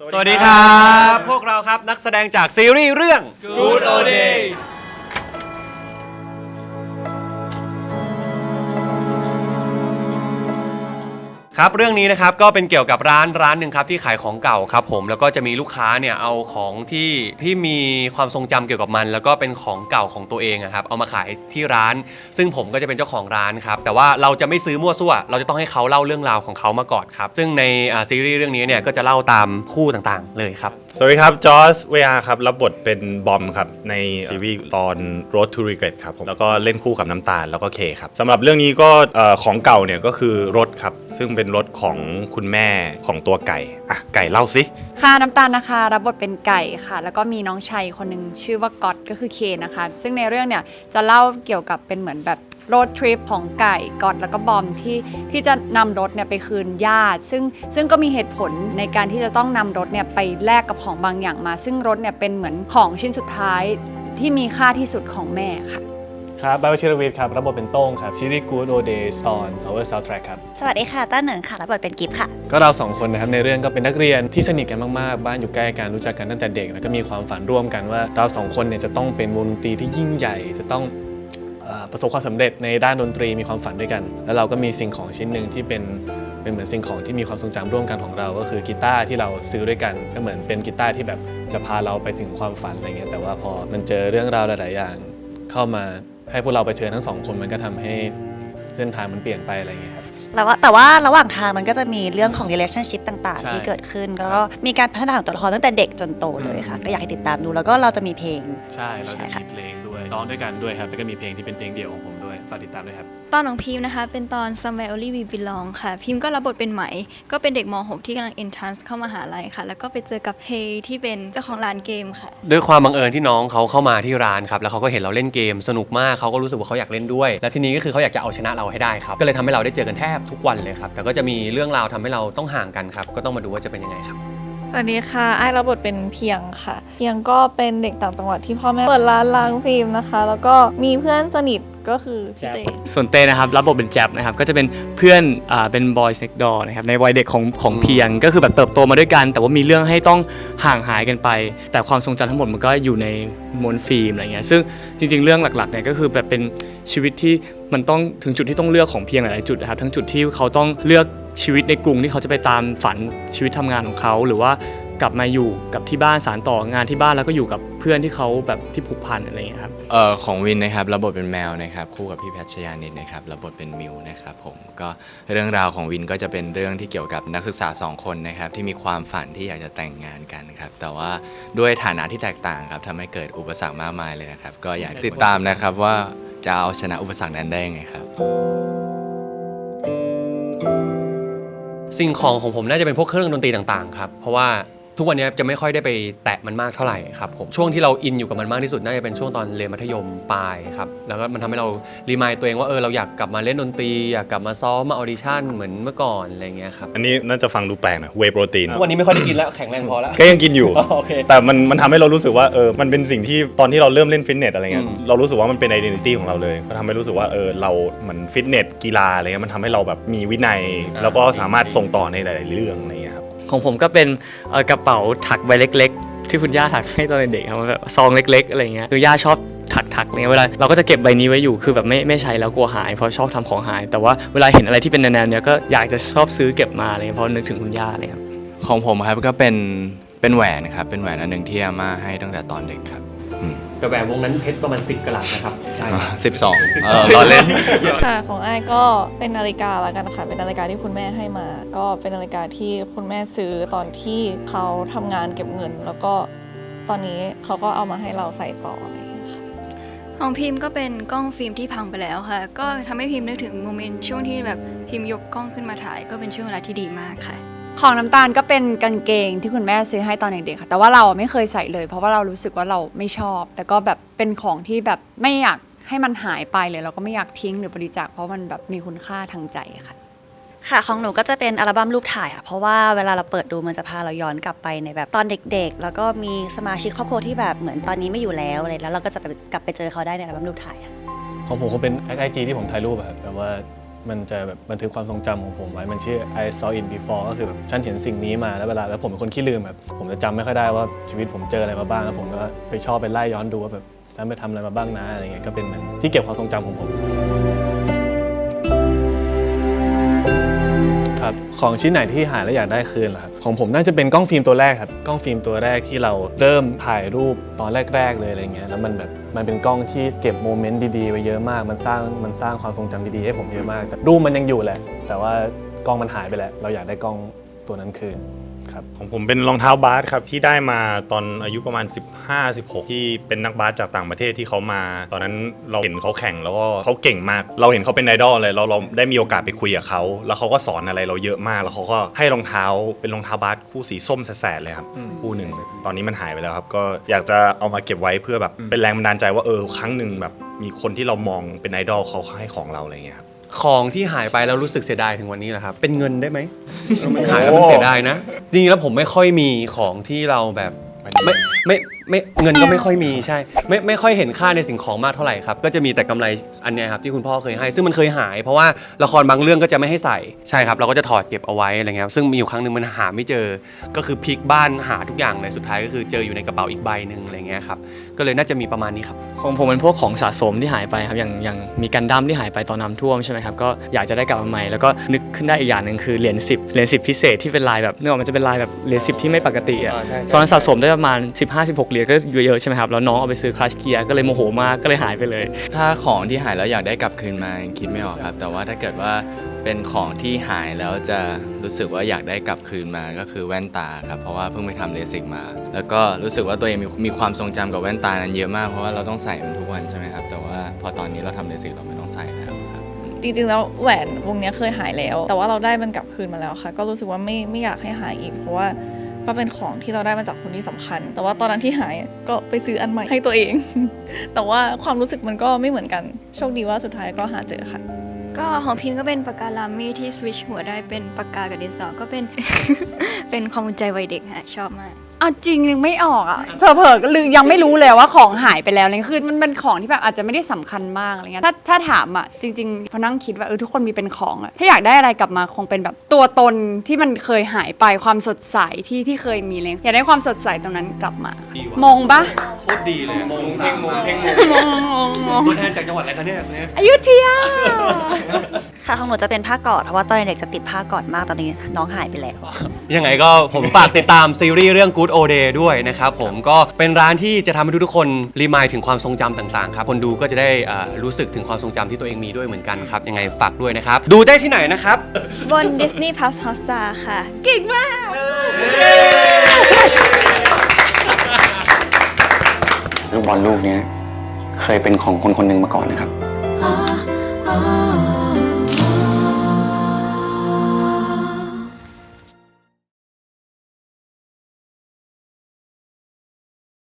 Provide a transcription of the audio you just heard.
สวัสดีครับ พวกเราครับนักแสดงจากซีรีส์เรื่อง Good Old Days ครับเรื่องนี้นะครับก็เป็นเกี่ยวกับร้านร้านหนึ่งครับที่ขายของเก่าครับผมแล้วก็จะมีลูกค้าเนี่ยเอาของที่ที่มีความทรงจำเกี่ยวกับมัน แล้วก็เป็นของเก่าของตัวเองอะครับเอามาขายที่ร้าน ซึ่งผมก็จะเป็นเจ้าของร้านครับแต่ว่าเราจะไม่ซื้อมั่วซั่ว เราจะต้องให้เขาเล่าเรื่องราวของเขามาก่อนครับซึ่งในอ่าซีรีส์เรื่องนี้เนี่ยก็จะเล่าตามคู่ต่างๆ เลยครับ สวัสดีครับจอร์จเวียครับรับบทเป็นบอมครับในซีรีส์ตอน Road to Regret ครับผมแล้วก็เล่นคู่กับน้ำตาลแล้วก็เคครับสำหรับเรื่องนี้ก็เอ่อของเก่าเนี่ยก็คือรถครับซึ่งเป็นรถของคุณแม่ของตัวไก่อะไก่เล่าสิค่ะน้ำตาลนะคะ รับบทเป็นไก่ค่ะ แล้วก็มีน้องชายคนหนึ่งชื่อว่าก๊อตก็คือเคนนะคะ ซึ่งในเรื่องเนี่ยจะเล่าเกี่ยวกับเป็นเหมือนแบบรดทริปของไก่กอตแล้วก็บอมที่ที่จะนำรถเนี่ยไปคืนญาติ ซึ่งซึ่งก็มีเหตุผลในการที่จะต้องนำรถเนี่ยไปแลกกับของบางอย่างมา ซึ่งรถเนี่ยเป็นเหมือนของชิ้นสุดท้ายที่มีค่าที่สุดของแม่ค่ะ ครับบายวชิรวิทย์ครับ รับบทเป็นโต้งครับซีรีส์ Good Old Days ตอน Our Soundtrack ครับ สวัสดีค่ะ ต้าเหนิงค่ะ รับบทเป็นกิฟต์ค่ะ ก็เราสองคนนะครับ ในเรื่องก็เป็นนักเรียนที่สนิทกันมาก ๆ บ้านอยู่ใกล้กัน รู้จักกันตั้งแต่เด็ก แล้วก็มีความฝันร่วมกันว่าเราสองคนเนี่ยจะต้องเป็นวงดนตรีที่ยิ่งใหญ่ จะต้องเอ่อประสบความสำเร็จในด้านดนตรีมีความฝันด้วยกัน แล้วเราก็มีสิ่งของชิ้นหนึ่งที่เป็นเป็นเหมือนสิ่งของที่มีความทรงจำร่วมกันของเรา ก็คือกีตาร์ที่เราซื้อด้วยกันก็เหมือนเป็นกีตาร์ที่แบบจะพาเราไปถึงความฝันอะไรเงี้ยแต่ว่าพอมันเจอเรื่องราวหลาย ๆ อย่าง เข้ามา ให้พวกเราไปเชิญทั้งสองคนมันก็ทำให้เส้นทางมันเปลี่ยนไปอะไรเงี้ยครับแต่ว่าแต่ว่าระหว่างทางมันก็จะมีเรื่องของ relationship ต่างใช่ๆที่เกิดขึ้น แล้วก็มีการพัฒนาของตัวละครตั้งแต่เด็กจนโตเลยค่ะ ก็อยากให้ติดตามดูแล้วก็เราจะมีเพลง ใช่เราจะมีเพลงด้วยร้องด้วยกันด้วยครับแล้วก็มีเพลงที่เป็นเพลงเดี่ยวของผมด้วย ฝากติดตามด้วยครับ ตอนของพิมพ์นะคะ เป็นตอน Somewhere Only We Belong ค่ะ พิมพ์ก็รับบทเป็นไหม ก็เป็นเด็กม .6 ที่กำลัง entrance เข้ามาหาลัยค่ะ แล้วก็ไปเจอกับเฮที่เป็นเจ้าของร้านเกมค่ะ ด้วยความบังเอิญที่น้องเขาเข้ามาที่ร้านครับ แล้วเขาก็เห็นเราเล่นเกมสนุกมากเขาก็รู้สึกว่าเขาอยากเล่นด้วย และทีนี้ก็คือเขาอยากจะเอาชนะเราให้ได้ครับ ก็เลยทำให้เราได้เจอกันแทบทุกวันเลยครับ แต่ก็จะมีเรื่องราวทำให้เราต้องห่างกันครับ ก็ต้องมาดูว่าจะเป็นยังไงครับ สวัสดีค่ะไอ้ายรับบทเป็นเพียงค่ะ เพียงก็เป็นเด็กต่างจังหวัดที่พ่อแม่เปิดร้านล้างฟิล์มนะคะ แล้วก็มีเพื่อนสนิท ก็คือพี่เตส่วนเต้นะครับรับบทเป็นแจ๊บนะครับก็จะเป็นเพื่อนอ่าเป็นบอยเซ็กดอนะครับในวัยเด็กของของเพียง ก็คือแบบเติบโตมาด้วยกัน แต่ว่ามีเรื่องให้ต้องห่างหายกันไป แต่ความทรงจำทั้งหมดมันก็อยู่ในมวนฟิล์มอะไรเงี้ยซึ่งจริง ๆ เรื่องหลักๆเนี่ยก็คือแบบเป็นชีวิตที่มันต้องถึงจุดที่ต้องเลือกของเพียงหลายๆจุดนะครับทั้งจุดที่เขาต้องเลือกชีวิตในกรุงที่เขาจะไปตามฝันชีวิตทำงานของเขา หรือว่า กลับมาอยู่กับที่บ้านสารต่องานที่บ้านแล้วก็อยู่กับเพื่อนที่เขาแบบที่ผูกพันอะไรเงี้ยครับ เอ่อของวินนะครับรับบทเป็นแมวนะครับคู่กับพี่แพทชยานิดนะครับรับบทเป็นมิวนะครับผมก็เรื่องราวของวินก็จะเป็นเรื่องที่เกี่ยวกับนักศึกษาสองคนนะครับที่มีความฝันที่อยากจะแต่งงานกันครับแต่ว่าด้วยฐานะที่แตกต่างครับทำให้เกิดอุปสรรคมากมายเลยนะครับก็อยากติดตามนะครับว่าจะเอาชนะอุปสรรคนั้นได้ยังไงครับ สิ่งของของผมน่าจะเป็นพวกเครื่องดนตรีต่างๆครับ เพราะว่า ทุกวันนี้จะไม่ค่อยได้ไปแตะมันมากเท่าไหร่ครับผมช่วงที่เราอินอยู่กับมันมากที่สุดน่าจะเป็นช่วงตอนเรียนมัธยมปลายครับแล้วก็มันทำให้เรารีมายตัวเองว่าเออเราอยากกลับมาเล่นดนตรีอยากกลับมาซ้อมมาออดิชั่นเหมือนเมื่อก่อนอะไรเงี้ยครับอันนี้น่าจะฟังดูแปลกนะเวโปรตีนทุกวันนี้ไม่ค่อยได้กินแล้วแข็งแรงพอแล้วก็ยังกินอยู่อ๋อโอเคแต่มันมันทำให้เรารู้สึกว่าเออมันเป็นสิ่งที่ตอนที่เราเริ่มเล่นฟิตเนสอะไรเงี้ยอืมเรารู้สึกว่ามันเป็นไอดีนิตี้ของเราเลยก็ทำให้รู้สึกว่าเออเราเหมือนฟิตเนสกีฬาอะไรเงี้ยมันทำให้เราแบบมีวินัย แล้วก็สามารถส่งต่อในหลาย ๆ เรื่องอะไรเงี้ยครับ ของผมก็เป็นกระเป๋าถักใบเล็ก ๆ ที่คุณย่าถักให้ตอนเด็กครับแบบซองเล็ก ๆ อะไรเงี้ยคือย่าชอบถักถักอะไรเงี้ยเวลาเราก็จะเก็บใบนี้ไว้อยู่คือแบบไม่ไม่ใช้แล้วกลัวหายเพราะชอบทำของหาย แต่ว่าเวลาเห็นอะไรที่เป็นแนวๆเนี้ยก็อยากจะชอบซื้อเก็บมาอะไรเงี้ยเพราะนึกถึงคุณย่าเลยครเงี้ยของผมครับก็เป็นเป็นแหวนครับเป็นแหวนอันหนึ่งที่อาม่าให้ตั้งแต่ตอนเด็กครับ แต่แหวนวงนั้นเพชรประมาณ 10กะลัดนะครับใช่ครับ สิบสองเออรอเล่น ค่ะของไอ้ายก็เป็นนาฬิกาละกันค่ะ เป็นนาฬิกาที่คุณแม่ให้มา ก็เป็นนาฬิกาที่คุณแม่ซื้อตอนที่เขาทำงานเก็บเงิน แล้วก็ตอนนี้เขาก็เอามาให้เราใส่ต่ออะไรอย่างเงี้ยค่ะ ของพิมพ์ก็เป็นกล้องฟิล์มที่พังไปแล้วค่ะ ก็ทำให้พิมพ์นึกถึงโมเมนต์ช่วงที่แบบพิมพ์ยกกล้องขึ้นมาถ่าย ก็เป็นช่วงเวลาที่ดีมากค่ะ ของน้ำตาลก็เป็นกางเกงที่คุณแม่ซื้อให้ตอนเด็กๆค่ะ แต่ว่าเราไม่เคยใส่เลย เพราะว่าเรารู้สึกว่าเราไม่ชอบ แต่ก็แบบเป็นของที่แบบไม่อยากให้มันหายไปเลย เราก็ไม่อยากทิ้งหรือบริจาคเพราะมันแบบมีคุณค่าทางใจค่ะ ค่ะของหนูก็จะเป็นอัลบั้มรูปถ่ายค่ะเพราะว่าเวลาเราเปิดดูมันจะพาเราย้อนกลับไปในแบบตอนเด็ก ๆ แล้วก็มีสมาชิกครอบครัวที่แบบเหมือนตอนนี้ไม่อยู่แล้วอะไรแล้วเราก็จะไปกลับไปเจอเขาได้ในอัลบั้มรูปถ่ายค่ะของผมคงเป็นไอจีที่ผมถ่ายรูปอะครับแบบว่า มันจะแบบบันทึกความทรงจำของผมไว้ มันชื่อ I saw it before ก็คือแบบฉันเห็นสิ่งนี้มาแล้วเวลาแล้วผมเป็นคนขี้ลืมแบบผมจะจำไม่ค่อยได้ว่าชีวิตผมเจออะไรมาบ้างแล้วผมก็ไปชอบไปไล่ย้อนดูว่าแบบฉันไปทำอะไรมาบ้างนะอะไรเงี้ยก็เป็นเหมือนที่เก็บความทรงจำของผม ครับของชิ้นไหนที่หายแล้วอยากได้คืนเหรอครับของผมน่าจะเป็นกล้องฟิล์มตัวแรกครับกล้องฟิล์มตัวแรกที่เราเริ่มถ่ายรูปตอนแรก ๆ เลยอะไรเงี้ยแล้วมันแบบมันเป็นกล้องที่เก็บโมเมนต์ดีๆไว้เยอะมาก มันสร้างมันสร้างความทรงจำดีๆให้ผมเยอะมาก แต่รูปมันยังอยู่แหละ แต่ว่ากล้องมันหายไปแล้วเราอยากได้กล้องตัวนั้นคืน ครับของผมเป็นรองเท้าบาสครับที่ได้มาตอนอายุประมาณ 15-16 ที่เป็นนักบาสจากต่างประเทศที่เขามา ตอนนั้นเราเห็นเขาแข่งแล้วก็เขาเก่งมาก เราเห็นเขาเป็นไอดอลเลยเราเราได้มีโอกาสไปคุยกับเขาแล้วเขาก็สอนอะไรเราเยอะมาก แล้วเขาก็ให้รองเท้าเป็นรองเท้าบาสคู่สีส้มแสดๆเลยครับคู่หนึ่งตอนนี้มันหายไปแล้วครับก็อยากจะเอามาเก็บไว้เพื่อแบบเป็นแรงบันดาลใจว่าเออครั้งหนึ่งแบบมีคนที่เรามองเป็นไอดอลเขาให้ของเราอะไรอย่างเงี้ยครับ ของที่หายไปแล้วรู้สึกเสียดายถึงวันนี้แหละครับ เป็นเงินได้ไหมมันหายแล้วมันเสียดายนะจริงๆแล้วผมไม่ค่อยมีของที่เราแบบไม่ไม่ ไม่เงินก็ไม่ค่อยมีใช่ ไม่ไม่ค่อยเห็นค่าในสิ่งของมากเท่าไหร่ครับ ก็จะมีแต่กำไรอันเนี้ยครับที่คุณพ่อเคยให้ ซึ่งมันเคยหาย เพราะว่าละครบางเรื่องก็จะไม่ให้ใส่ใช่ครับ เราก็จะถอดเก็บเอาไว้อะไรเงี้ยซึ่งมีอยู่ครั้งหนึ่งมันหาไม่เจอ ก็คือพลิกบ้านหาทุกอย่างเลยสุดท้ายก็คือเจออยู่ในกระเป๋าอีกใบหนึ่งอะไรเงี้ยครับก็เลยน่าจะมีประมาณนี้ครับ ของผมเป็นพวกของสะสมที่หายไปครับอย่างอย่างมีกันดั้มที่หายไปตอนน้ำท่วมใช่ไหมครับก็อยากจะได้กลับมาใหม่แล้วก็นึกขึ้นได้อีกอย่างหนึ่งคือเหรียญ10เหรียญ10 พิเศษที่เป็นลายแบบเนื่ออกมันจะเป็นลายแบบเหรียญ10 ที่ไม่ปกติอะอ่าใช่ใช่ ตอนนั้นสะสมได้ประมาณ 15-16เหรียญก็เยอะๆใช่ไหมครับแล้วน้องเอาไปซื้อคลัชเกียร์ก็เลยโมโหมากก็เลยหายไปเลย ถ้าของที่หายแล้วอยากได้กลับคืนมายังคิดไม่ออกครับ แต่ว่าถ้าเกิดว่าเป็นของที่หายแล้วจะรู้สึกว่าอยากได้กลับคืนมาก็คือแว่นตาครับเพราะว่าเพิ่งไปทำเลสิกมา แล้วก็รู้สึกว่าตัวเองมีมีความทรงจำกับแว่นตานั้นเยอะมากเพราะว่าเราต้องใส่มันทุกวันใช่ไหมครับแต่ว่าพอตอนนี้เราทำเลสิกเราไม่ต้องใส่แล้วครับ จริงๆ แล้วแหวนวงเนี้ยเคยหายแล้ว แต่ว่าเราได้มันกลับคืนมาแล้วค่ะ ก็รู้สึกว่าไม่ไม่อยากให้หายอีก เพราะว่า ก็เป็นของที่เราได้มาจากคนที่สำคัญ แต่ว่าตอนนั้นที่หายก็ไปซื้ออันใหม่ให้ตัวเอง แต่ว่าความรู้สึกมันก็ไม่เหมือนกันโชคดีว่าสุดท้ายก็หาเจอค่ะก็ของพิมพ์ก็เป็นปากกาลามี่ที่สวิตชหัวได้เป็นปากกากับดินสอก็เป็นเป็นความมุ่ใจวัยเด็กฮะชอบมาก เอาจริงนึงไม่ออกอะเผลอๆก็ลืมยังไม่รู้เลยว่าของหายไปแล้วเลยคือมันเป็นของที่แบบอาจจะไม่ได้สำคัญมากอะไรเงี้ยถ้าถ้าถามอะจริงๆพอนั่งคิดว่าเออทุกคนมีเป็นของอะถ้าอยากได้อะไรกลับมาคงเป็นแบบตัวตนที่มันเคยหายไปความสดใสที่ที่เคยมีเลยอยากได้ความสดใสตรงนั้นกลับมา ดีว่ะ มงปะโคตรดีเลยมงเพ่งมงเพ่งมงมงมงมงตัวแทนจากจังหวัดอะไรคะเนี่ยเนี่ยอยุธยา ค่ะของหนูจะเป็นผ้ากอดเพราะว่าตอนเด็กจะติดผ้ากอดมากตอนนี้น้องหายไปแล้ว ยังไงก็ผมฝากติดตามซีรีส์เรื่อง Good O Day ด้วยนะครับผมก็เป็นร้านที่จะทำให้ทุกๆคนรีมายถึงความทรงจำต่างๆครับคนดูก็จะได้อ่ารู้สึกถึงความทรงจำที่ตัวเองมีด้วยเหมือนกันครับยังไงฝากด้วยนะครับดูได้ที่ไหนนะครับ บน Disney Plus Hotstar ค่ะ เก่งมาก ลูกบอลลูกเนี้ยเคยเป็นของคนคนหนึ่งมาก่อนนะครับ Oh